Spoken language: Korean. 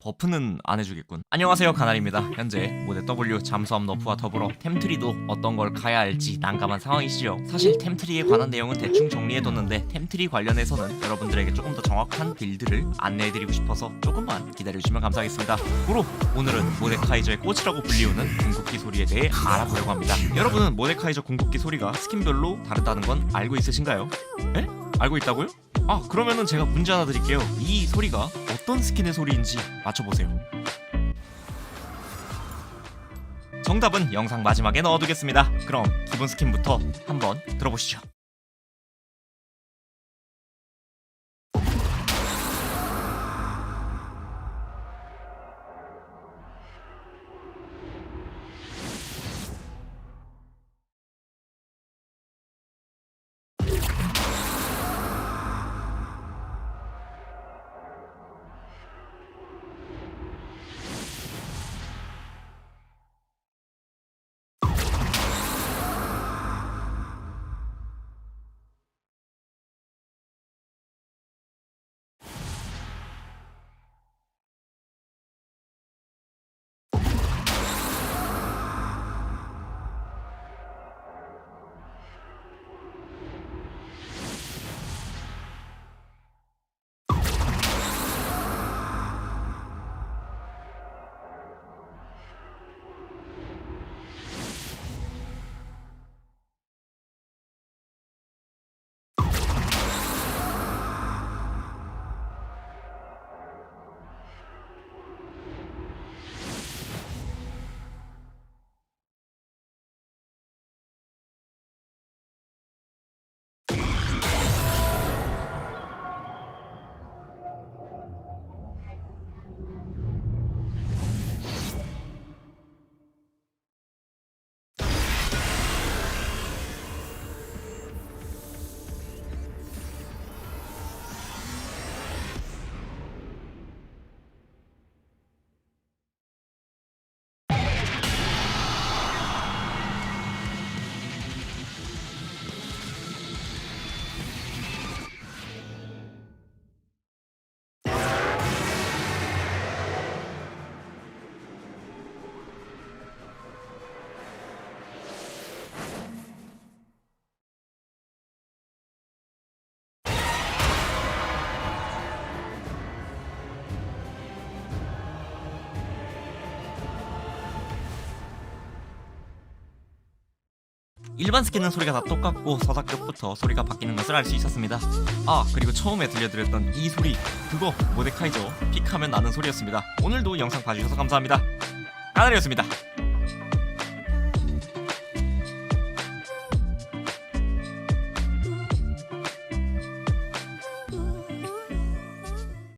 버프는 안 해주겠군. 안녕하세요 가날입니다. 현재 모델 W 잠수함 너프와 더불어 템트리도 어떤 걸 가야 할지 난감한 상황이시죠. 사실 템트리에 관한 내용은 대충 정리해뒀는데 템트리 관련해서는 여러분들에게 조금 더 정확한 빌드를 안내해드리고 싶어서 조금만 기다려주시면 감사하겠습니다. 고로 오늘은 모데카이저의 꽃이라고 불리우는 궁극기 소리에 대해 알아보려고 합니다. 여러분은 모데카이저 궁극기 소리가 스킨별로 다르다는 건 알고 있으신가요? 에? 알고 있다고요? 아 그러면은 제가 문제 하나 드릴게요 이 소리가 어떤 스킨의 소리인지 맞춰보세요. 정답은 영상 마지막에 넣어두겠습니다. 그럼 기본 스킨부터 한번 들어보시죠 일반 스킨은 소리가 다 똑같고 서사급부터 소리가 바뀌는 것을 알 수 있었습니다. 아 그리고 처음에 들려드렸던 이 소리 그거 모데카이저 픽하면 나는 소리였습니다. 오늘도 영상 봐주셔서 감사합니다. 까나리였습니다